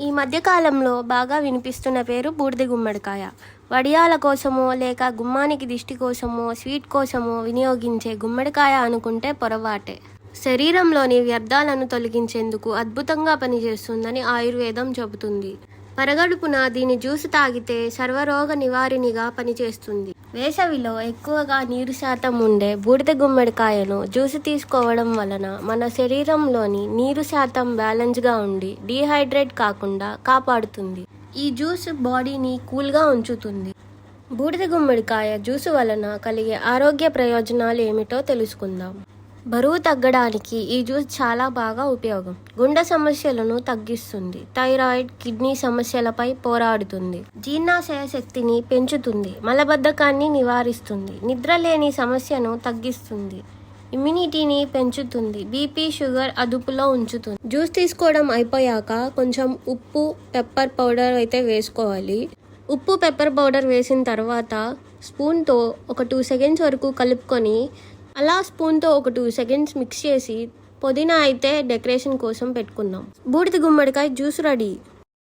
ఈ మధ్యకాలంలో బాగా వినిపిస్తున్న పేరు బూడిద గుమ్మడికాయ. వడియాల కోసమో లేక గుమ్మానికి దిష్టి కోసమో స్వీట్ కోసమో వినియోగించే గుమ్మడికాయ అనుకుంటే పొరపాటే. శరీరంలోని వ్యర్థాలను తొలగించేందుకు అద్భుతంగా పనిచేస్తుందని ఆయుర్వేదం చెబుతుంది. పరగడుపున దీని జ్యూస్ తాగితే సర్వరోగ నివారిణిగా పనిచేస్తుంది. వేసవిలో ఎక్కువగా నీరు శాతం ఉండే బూడిద గుమ్మడికాయను జ్యూస్ తీసుకోవడం వలన మన శరీరంలోని నీరు శాతం బ్యాలెన్స్గా ఉండి డీహైడ్రేట్ కాకుండా కాపాడుతుంది. ఈ జ్యూస్ బాడీని కూల్గా ఉంచుతుంది. బూడిద గుమ్మడికాయ జ్యూస్ వలన కలిగే ఆరోగ్య ప్రయోజనాలు ఏమిటో తెలుసుకుందాం. బరువు తగ్గడానికి ఈ జ్యూస్ చాలా బాగా ఉపయోగం. గుండె సమస్యలను తగ్గిస్తుంది. థైరాయిడ్ కిడ్నీ సమస్యలపై పోరాడుతుంది. జీర్ణాశయ శక్తిని పెంచుతుంది. మలబద్ధకాన్ని నివారిస్తుంది. నిద్ర లేని సమస్యను తగ్గిస్తుంది. ఇమ్యూనిటీని పెంచుతుంది. బీపీ షుగర్ అదుపులో ఉంచుతుంది. జ్యూస్ తీసుకోవడం అయిపోయాక కొంచెం ఉప్పు పెప్పర్ పౌడర్ అయితే వేసుకోవాలి. ఉప్పు పెప్పర్ పౌడర్ వేసిన తర్వాత స్పూన్తో ఒక టూ సెకండ్స్ వరకు కలుపుకొని అలా స్పూన్తో ఒక టూ సెకండ్స్ మిక్స్ చేసి పుదీనా అయితే డెకరేషన్ కోసం పెట్టుకుందాం. బూడిద గుమ్మడికాయ జ్యూస్ రెడీ.